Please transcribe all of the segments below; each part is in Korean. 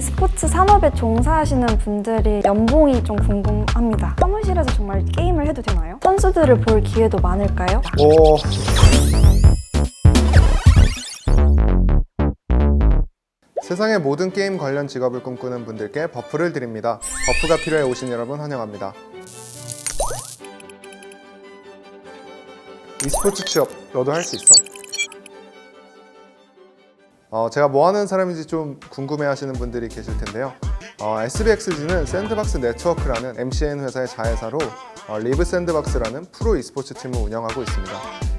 e스포츠 산업에 종사하시는 분들이 연봉이 좀 궁금합니다. 사무실에서 정말 게임을 해도 되나요? 선수들을 볼 기회도 많을까요? 오. 세상의 모든 게임 관련 직업을 꿈꾸는 분들께 버프를 드립니다. 버프가 필요해 오신 여러분 환영합니다. e스포츠 취업 너도 할 수 있어. 어, 제가 뭐 하는 사람인지 좀 궁금해 하시는 분들이 계실 텐데요. 어, SBXG는 샌드박스 네트워크라는 MCN 회사의 자회사로 어, 리브 샌드박스라는 프로 e스포츠 팀을 운영하고 있습니다.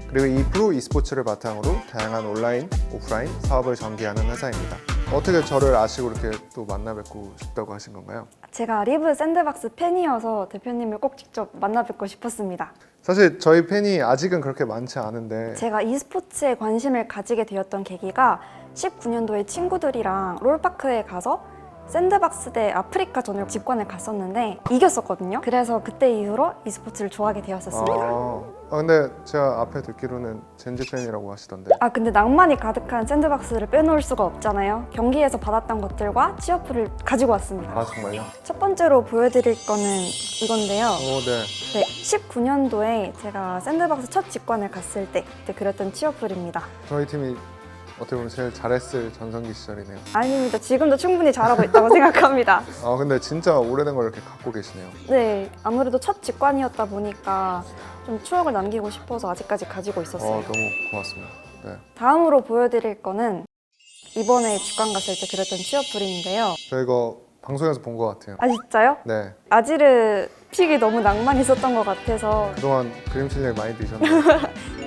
그리고 이 프로 e스포츠를 바탕으로 다양한 온라인, 오프라인 사업을 전개하는 회사입니다. 어떻게 저를 아시고 이렇게 또 만나 뵙고 싶다고 하신 건가요? 제가 리브 샌드박스 팬이어서 대표님을 꼭 직접 만나 뵙고 싶었습니다. 사실 저희 팬이 아직은 그렇게 많지 않은데 제가 e스포츠에 관심을 가지게 되었던 계기가 19년도에 친구들이랑 롤파크에 가서 샌드박스 대 아프리카 전을 직관을 갔었는데 이겼었거든요. 그래서 그때 이후로 e스포츠를 좋아하게 되었었습니다. 아, 아, 근데 제가 앞에 듣기로는 젠지 팬이라고 하시던데 아 근데 낭만이 가득한 샌드박스를 빼놓을 수가 없잖아요. 경기에서 받았던 것들과 취업풀을 가지고 왔습니다. 아 정말요? 첫 번째로 보여드릴 거는 이건데요. 오 네. 네, 19년도에 제가 샌드박스 첫 직관을 갔을 때 그때 그렸던 취업풀입니다. 저희 팀이 어떻게 보면 제일 잘했을 전성기 시절이네요. 아닙니다. 지금도 충분히 잘하고 있다고 생각합니다. 아 근데 진짜 오래된 걸 이렇게 갖고 계시네요. 네, 아무래도 첫 직관이었다 보니까 좀 추억을 남기고 싶어서 아직까지 가지고 어 있었어요. 너무 고맙습니다. 네. 다음으로 보여드릴 거는 이번에 직관 갔을 때 그렸던 취업풀인데요. 저 이거 방송에서 본 것 같아요. 아 진짜요? 네. 아지르 픽이 너무 낭만 있었던 것 같아서 그동안 그림 실력 많이 드셨나요?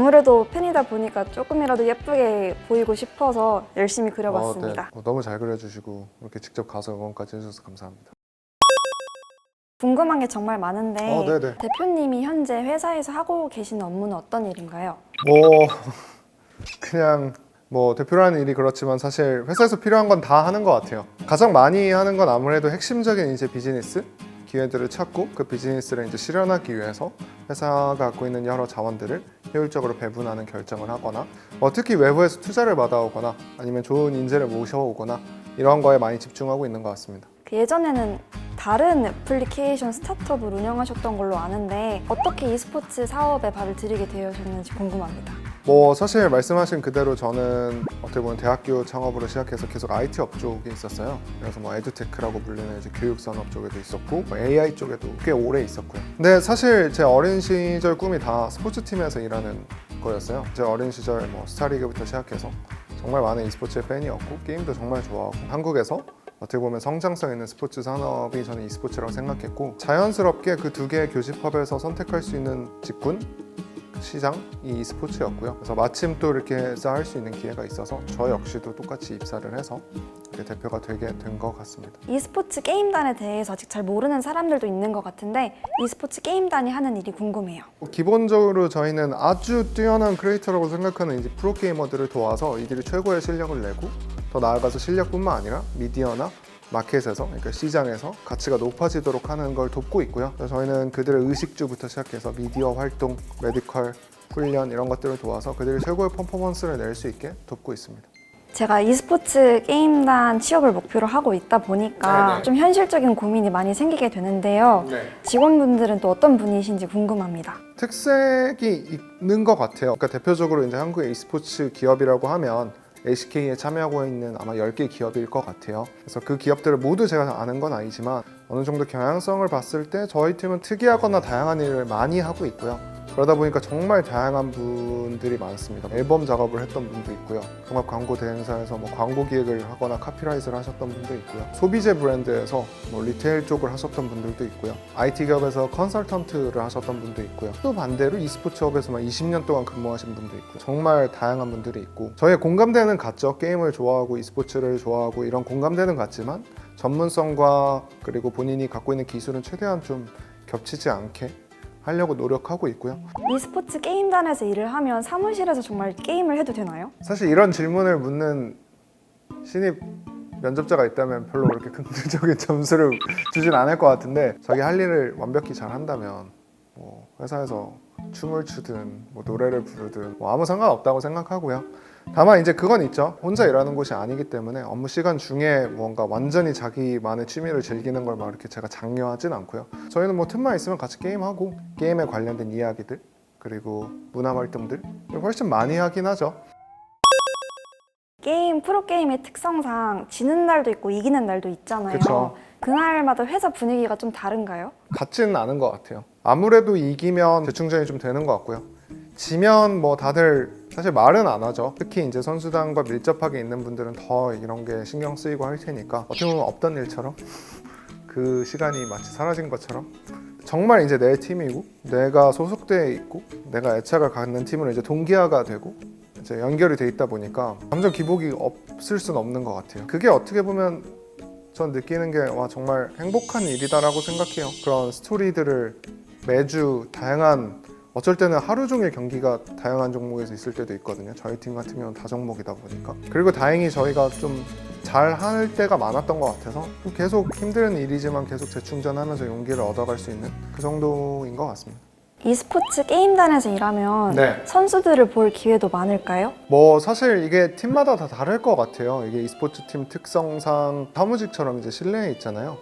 아무래도 팬이다 보니까 조금이라도 예쁘게 보이고 싶어서 열심히 그려봤습니다. 어, 네. 어, 너무 잘 그려주시고 이렇게 직접 가서 응원까지 해주셔서 감사합니다. 궁금한 게 정말 많은데 어, 네네. 대표님이 현재 회사에서 하고 계시는 업무는 어떤 일인가요? 뭐 그냥 뭐 대표라는 일이 그렇지만 사실 회사에서 필요한 건 다 하는 것 같아요. 가장 많이 하는 건 아무래도 핵심적인 이제 비즈니스 기회들을 찾고 그 비즈니스를 이제 실현하기 위해서 회사가 갖고 있는 여러 자원들을 효율적으로 배분하는 결정을 하거나 뭐 특히 외부에서 투자를 받아오거나 아니면 좋은 인재를 모셔오거나 이런 거에 많이 집중하고 있는 것 같습니다. 그 예전에는 다른 애플리케이션 스타트업을 운영하셨던 걸로 아는데 어떻게 e스포츠 사업에 발을 들이게 되셨는지 궁금합니다. 뭐 사실 말씀하신 그대로 저는 어떻게 보면 대학교 창업으로 시작해서 계속 IT 업 쪽에 있었어요. 그래서 뭐 에듀테크라고 불리는 이제 교육 산업 쪽에도 있었고 뭐 AI 쪽에도 꽤 오래 있었고요. 근데 사실 제 어린 시절 꿈이 다 스포츠 팀에서 일하는 거였어요. 제 어린 시절 뭐 스타리그부터 시작해서 정말 많은 e스포츠의 팬이었고 게임도 정말 좋아하고 한국에서 어떻게 보면 성장성 있는 스포츠 산업이 저는 e스포츠라고 생각했고 자연스럽게 그 두 개의 교집합에서 선택할 수 있는 직군 시장이 e스포츠였고요. 그래서 마침 또 이렇게 쌓을 수 있는 기회가 있어서 저 역시도 똑같이 입사를 해서 이렇게 대표가 되게 된 것 같습니다. e스포츠 게임단에 대해서 아직 잘 모르는 사람들도 있는 것 같은데 e스포츠 게임단이 하는 일이 궁금해요. 기본적으로 저희는 아주 뛰어난 크리에이터라고 생각하는 이제 프로게이머들을 도와서 이들이 최고의 실력을 내고 더 나아가서 실력뿐만 아니라 미디어나 마켓에서 그러니까 시장에서 가치가 높아지도록 하는 걸 돕고 있고요. 저희는 그들의 의식주부터 시작해서 미디어 활동, 메디컬 훈련 이런 것들을 도와서 그들이 최고의 퍼포먼스를 낼 수 있게 돕고 있습니다. 제가 e스포츠 게임단 취업을 목표로 하고 있다 보니까 네네. 좀 현실적인 고민이 많이 생기게 되는데요. 직원분들은 또 어떤 분이신지 궁금합니다. 특색이 있는 것 같아요. 그러니까 대표적으로 이제 한국의 e스포츠 기업이라고 하면 HK에 참여하고 있는 아마 10개 기업일 것 같아요. 그래서 그 기업들을 모두 제가 아는 건 아니지만 어느 정도 경향성을 봤을 때 저희 팀은 특이하거나 다양한 일을 많이 하고 있고요. 그러다 보니까 정말 다양한 분들이 많습니다. 앨범 작업을 했던 분도 있고요. 종합 광고 대행사에서 뭐 광고 기획을 하거나 카피라이트를 하셨던 분도 있고요. 소비재 브랜드에서 뭐 리테일 쪽을 하셨던 분들도 있고요. IT 기업에서 컨설턴트를 하셨던 분도 있고요. 또 반대로 e스포츠 업에서만 20년 동안 근무하신 분도 있고 정말 다양한 분들이 있고 저의 공감대는 같죠. 게임을 좋아하고 e스포츠를 좋아하고 이런 공감대는 같지만 전문성과 그리고 본인이 갖고 있는 기술은 최대한 좀 겹치지 않게 하려고 노력하고 있고요. e스포츠 게임단에서 일을 하면 사무실에서 정말 게임을 해도 되나요? 사실 이런 질문을 묻는 신입 면접자가 있다면 별로 그렇게 긍정적인 점수를 주진 않을 것 같은데 자기 할 일을 완벽히 잘 한다면 뭐 회사에서 춤을 추든 뭐 노래를 부르든 뭐 아무 상관없다고 생각하고요. 다만 이제 그건 있죠. 혼자 일하는 곳이 아니기 때문에 업무 시간 중에 뭔가 완전히 자기만의 취미를 즐기는 걸 막 이렇게 제가 장려하진 않고요. 저희는 뭐 틈만 있으면 같이 게임하고 게임에 관련된 이야기들 그리고 문화 활동들 훨씬 많이 하긴 하죠. 게임 프로게임의 특성상 지는 날도 있고 이기는 날도 있잖아요. 그쵸. 그날마다 회사 분위기가 좀 다른가요? 같지는 않은 것 같아요. 아무래도 이기면 재충전이 좀 되는 것 같고요. 지면 뭐 다들 사실 말은 안 하죠. 특히 이제 선수단과 밀접하게 있는 분들은 더 이런 게 신경 쓰이고 할 테니까 어떻게 보면 없던 일처럼 그 시간이 마치 사라진 것처럼 정말 이제 내 팀이고 내가 소속돼 있고 내가 애착을 갖는 팀으로 이제 동기화가 되고 이제 연결이 돼 있다 보니까 감정 기복이 없을 수는 없는 것 같아요. 그게 어떻게 보면 전 느끼는 게 와 정말 행복한 일이다라고 생각해요. 그런 스토리들을 매주 다양한 어쩔 때는 하루 종일 경기가 다양한 종목에서 있을 때도 있거든요. 저희 팀 같은 경우는 다 종목이다 보니까 그리고 다행히 저희가 좀 잘 할 때가 많았던 것 같아서 계속 힘든 일이지만 계속 재충전하면서 용기를 얻어갈 수 있는 그 정도인 것 같습니다. e스포츠 게임단에서 일하면 네. 선수들을 볼 기회도 많을까요? 뭐 사실 이게 팀마다 다 다를 것 같아요. 이게 e스포츠 팀 특성상 사무직처럼 이제 실내에 있잖아요.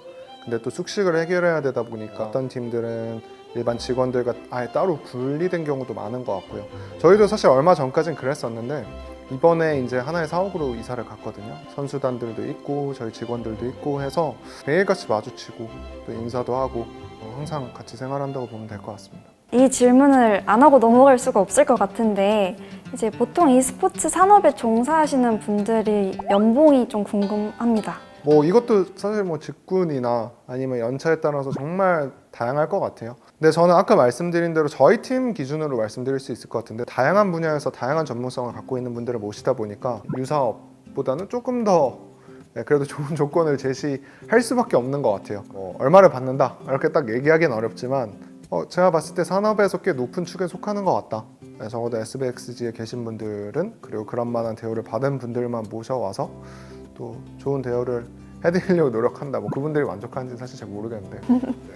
근데 또 숙식을 해결해야 되다 보니까 어떤 팀들은 일반 직원들과 아예 따로 분리된 경우도 많은 것 같고요. 저희도 사실 얼마 전까진 그랬었는데 이번에 이제 하나의 사옥으로 이사를 갔거든요. 선수단들도 있고 저희 직원들도 있고 해서 매일같이 마주치고 또 인사도 하고 어, 항상 같이 생활한다고 보면 될 것 같습니다. 이 질문을 안 하고 넘어갈 수가 없을 것 같은데 이제 보통 e스포츠 산업에 종사하시는 분들이 연봉이 좀 궁금합니다. 뭐 이것도 사실 뭐 직군이나 아니면 연차에 따라서 정말 다양할 것 같아요. 근데 저는 아까 말씀드린 대로 저희 팀 기준으로 말씀드릴 수 있을 것 같은데 다양한 분야에서 다양한 전문성을 갖고 있는 분들을 모시다 보니까 유사업보다는 조금 더 네, 그래도 좋은 조건을 제시할 수밖에 없는 것 같아요. 뭐 얼마를 받는다 이렇게 딱 얘기하기는 어렵지만 어, 제가 봤을 때 산업에서 꽤 높은 축에 속하는 것 같다. 네, 적어도 SBXG에 계신 분들은 그리고 그런 만한 대우를 받은 분들만 모셔와서 또 좋은 대우를 해드리려고 노력한다. 뭐 그분들이 만족하는지 사실 잘 모르겠는데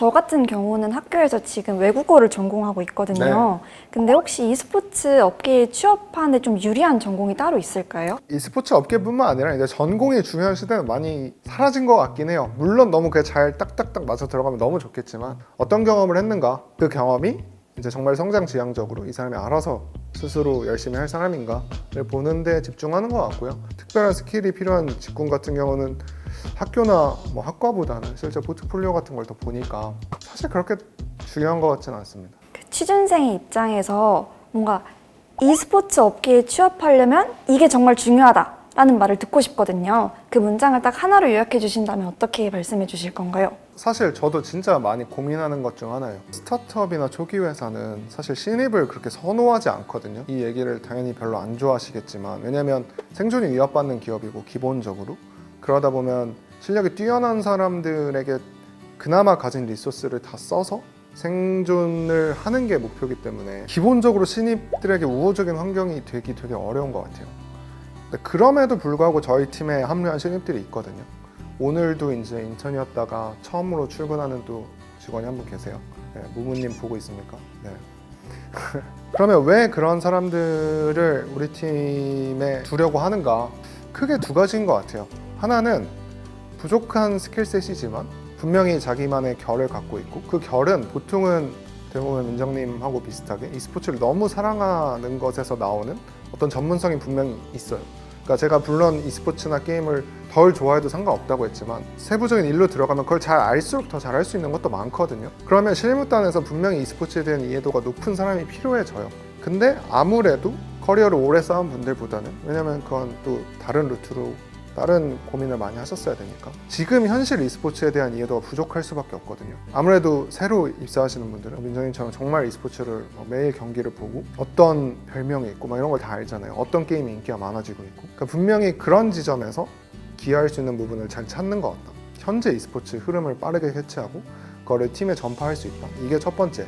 저 같은 경우는 학교에서 지금 외국어를 전공하고 있거든요. 근데 혹시 e스포츠 업계에 취업하는데 좀 유리한 전공이 따로 있을까요? 이 스포츠 업계뿐만 아니라 이제 전공이 중요한 시대는 많이 사라진 것 같긴 해요. 물론 너무 그게 잘 딱딱딱 맞아 들어가면 너무 좋겠지만 어떤 경험을 했는가 그 경험이 이제 정말 성장 지향적으로 이 사람이 알아서 스스로 열심히 할 사람인가를 보는데 집중하는 것 같고요. 특별한 스킬이 필요한 직군 같은 경우는 학교나 뭐 학과보다는 실제 포트폴리오 같은 걸 더 보니까 사실 그렇게 중요한 것 같지는 않습니다. 그 취준생의 입장에서 뭔가 e스포츠 업계에 취업하려면 이게 정말 중요하다라는 말을 듣고 싶거든요. 그 문장을 딱 하나로 요약해 주신다면 어떻게 말씀해 주실 건가요? 사실 저도 진짜 많이 고민하는 것 중 하나예요. 스타트업이나 초기 회사는 사실 신입을 그렇게 선호하지 않거든요. 이 얘기를 당연히 별로 안 좋아하시겠지만 왜냐면 생존이 위협받는 기업이고 기본적으로 그러다 보면 실력이 뛰어난 사람들에게 그나마 가진 리소스를 다 써서 생존을 하는 게 목표이기 때문에 기본적으로 신입들에게 우호적인 환경이 되기 되게 어려운 것 같아요. 그럼에도 불구하고 저희 팀에 합류한 신입들이 있거든요. 오늘도 이제 인턴이었다가 처음으로 출근하는 또 직원이 한 분 계세요. 네, 무무님 보고 있습니까? 네. 그러면 왜 그런 사람들을 우리 팀에 두려고 하는가? 크게 두 가지인 것 같아요. 하나는 부족한 스킬셋이지만 분명히 자기만의 결을 갖고 있고 그 결은 보통은 대부분 민정님하고 비슷하게 e스포츠를 너무 사랑하는 것에서 나오는 어떤 전문성이 분명히 있어요. 그러니까 제가 물론 e스포츠나 게임을 덜 좋아해도 상관없다고 했지만 세부적인 일로 들어가면 그걸 잘 알수록 더 잘할 수 있는 것도 많거든요. 그러면 실무단에서 분명히 e스포츠에 대한 이해도가 높은 사람이 필요해져요. 근데 아무래도 커리어를 오래 쌓은 분들보다는 왜냐면 그건 또 다른 루트로 다른 고민을 많이 하셨어야 되니까. 지금 현실 e스포츠에 대한 이해도가 부족할 수밖에 없거든요. 아무래도 새로 입사하시는 분들은 민정님처럼 정말 e스포츠를 뭐 매일 경기를 보고 어떤 별명이 있고 막 이런 걸 다 알잖아요. 어떤 게임이 인기가 많아지고 있고. 그러니까 분명히 그런 지점에서 기여할 수 있는 부분을 잘 찾는 것 같다. 현재 e스포츠 흐름을 빠르게 캐치하고 그거를 팀에 전파할 수 있다. 이게 첫 번째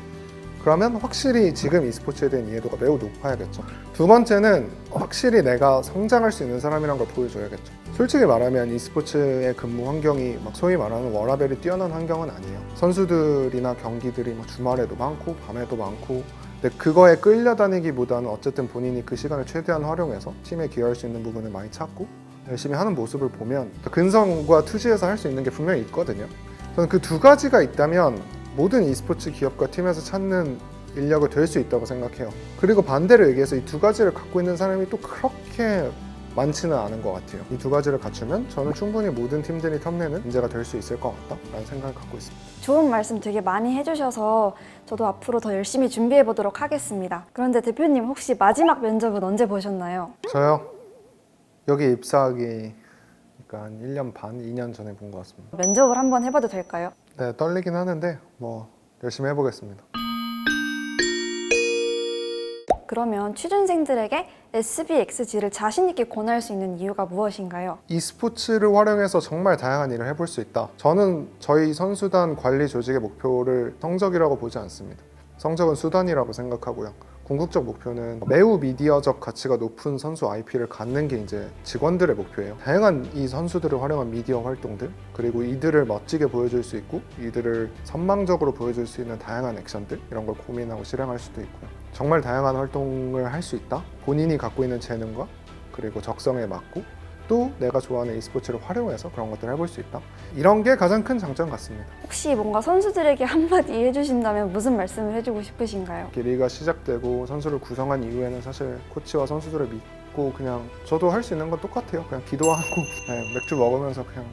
그러면 확실히 지금 e스포츠에 대한 이해도가 매우 높아야겠죠. 두 번째는 확실히 내가 성장할 수 있는 사람이란 걸 보여줘야겠죠. 솔직히 말하면 e스포츠의 근무 환경이 막 소위 말하는 워라벨이 뛰어난 환경은 아니에요. 선수들이나 경기들이 막 주말에도 많고 밤에도 많고 근데 그거에 끌려다니기보다는 어쨌든 본인이 그 시간을 최대한 활용해서 팀에 기여할 수 있는 부분을 많이 찾고 열심히 하는 모습을 보면 근성과 투지에서 할 수 있는 게 분명히 있거든요. 저는 그 두 가지가 있다면 모든 e스포츠 기업과 팀에서 찾는 인력을 될 수 있다고 생각해요. 그리고 반대로 얘기해서 이 두 가지를 갖고 있는 사람이 또 그렇게 많지는 않은 것 같아요. 이 두 가지를 갖추면 저는 충분히 모든 팀들이 탐내는 인재가 될 수 있을 것 같다라는 생각을 갖고 있습니다. 좋은 말씀 되게 많이 해주셔서 저도 앞으로 더 열심히 준비해 보도록 하겠습니다. 그런데 대표님 혹시 마지막 면접은 언제 보셨나요? 저요 여기 입사하기 그러니까 한 1년 반, 2년 전에 본 것 같습니다. 면접을 한번 해봐도 될까요? 네, 떨리긴 하는데 뭐 열심히 해보겠습니다. 그러면 취준생들에게 SBXG를 자신 있게 권할 수 있는 이유가 무엇인가요? e스포츠를 활용해서 정말 다양한 일을 해볼 수 있다. 저는 저희 선수단 관리 조직의 목표를 성적이라고 보지 않습니다. 성적은 수단이라고 생각하고요. 궁극적 목표는 매우 미디어적 가치가 높은 선수 IP를 갖는 게 이제 직원들의 목표예요. 다양한 이 선수들을 활용한 미디어 활동들 그리고 이들을 멋지게 보여줄 수 있고 이들을 선망적으로 보여줄 수 있는 다양한 액션들 이런 걸 고민하고 실행할 수도 있고요. 정말 다양한 활동을 할 수 있다. 본인이 갖고 있는 재능과 그리고 적성에 맞고 또 내가 좋아하는 e스포츠를 활용해서 그런 것들을 해볼 수 있다. 이런 게 가장 큰 장점 같습니다. 혹시 뭔가 선수들에게 한마디 해주신다면 무슨 말씀을 해주고 싶으신가요? 리가 시작되고 선수를 구성한 이후에는 사실 코치와 선수들을 믿고 그냥 저도 할 수 있는 건 똑같아요. 그냥 기도하고 네, 맥주 먹으면서 그냥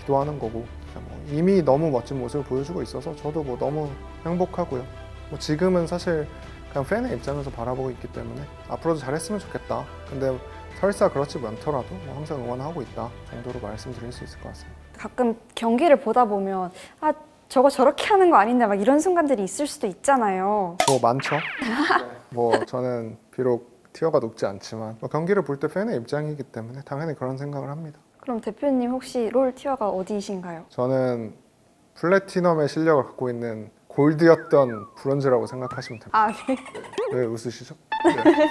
기도하는 거고 뭐 이미 너무 멋진 모습을 보여주고 있어서 저도 뭐 너무 행복하고요. 뭐 지금은 사실 그냥 팬의 입장에서 바라보고 있기 때문에 앞으로도 잘했으면 좋겠다. 근데 설사 그렇지 않더라도 뭐 항상 응원하고 있다 정도로 말씀드릴 수 있을 것 같습니다. 가끔 경기를 보다 보면 아 저거 저렇게 하는 거 아닌데 막 이런 순간들이 있을 수도 있잖아요. 뭐 많죠. 뭐 저는 비록 티어가 높지 않지만 뭐 경기를 볼 때 팬의 입장이기 때문에 당연히 그런 생각을 합니다. 그럼 대표님 혹시 롤 티어가 어디이신가요? 저는 플래티넘의 실력을 갖고 있는 골드였던 브론즈라고 생각하시면 됩니다. 아 네. 왜 웃으시죠? 네.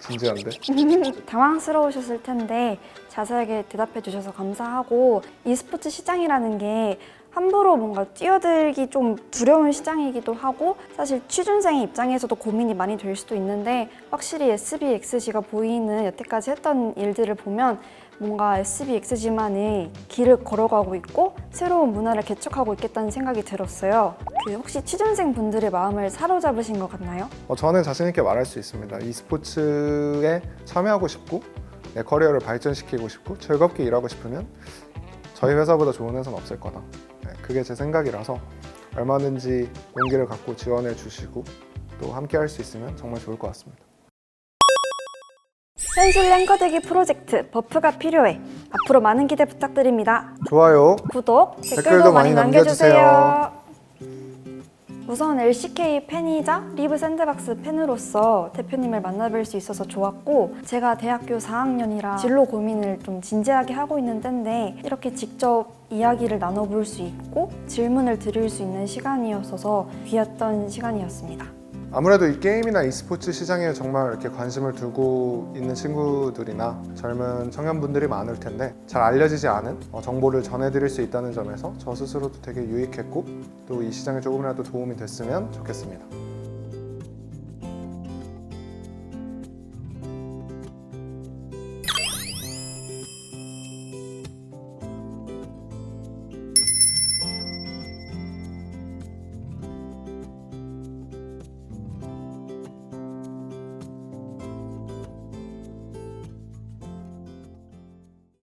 진지한데. 당황스러우셨을 텐데 자세하게 대답해 주셔서 감사하고 e스포츠 시장이라는 게 함부로 뭔가 뛰어들기 좀 두려운 시장이기도 하고 사실 취준생의 입장에서도 고민이 많이 될 수도 있는데 확실히 SBXG가 보이는 여태까지 했던 일들을 보면 뭔가 SBXG만의 길을 걸어가고 있고 새로운 문화를 개척하고 있겠다는 생각이 들었어요. 그 혹시 취준생 분들의 마음을 사로잡으신 것 같나요? 어, 저는 자신 있게 말할 수 있습니다. e스포츠에 참여하고 싶고 내 커리어를 발전시키고 싶고 즐겁게 일하고 싶으면 저희 회사보다 좋은 회사는 없을 거다. 네, 그게 제 생각이라서 얼마든지 용기를 갖고 지원해 주시고 또 함께 할 수 있으면 정말 좋을 것 같습니다. 현실 랭커되기 프로젝트 버프가 필요해. 앞으로 많은 기대 부탁드립니다. 좋아요. 구독, 댓글도, 댓글도 많이 남겨주세요. 남겨주세요. 우선 LCK 팬이자 리브 샌드박스 팬으로서 대표님을 만나뵐 수 있어서 좋았고 제가 대학교 4학년이라 진로 고민을 좀 진지하게 하고 있는 때인데 이렇게 직접 이야기를 나눠볼 수 있고 질문을 드릴 수 있는 시간이었어서 귀했던 시간이었습니다. 아무래도 이 게임이나 e스포츠 시장에 정말 이렇게 관심을 두고 있는 친구들이나 젊은 청년분들이 많을 텐데 잘 알려지지 않은 어, 정보를 전해드릴 수 있다는 점에서 저 스스로도 되게 유익했고 또 이 시장에 조금이라도 도움이 됐으면 좋겠습니다.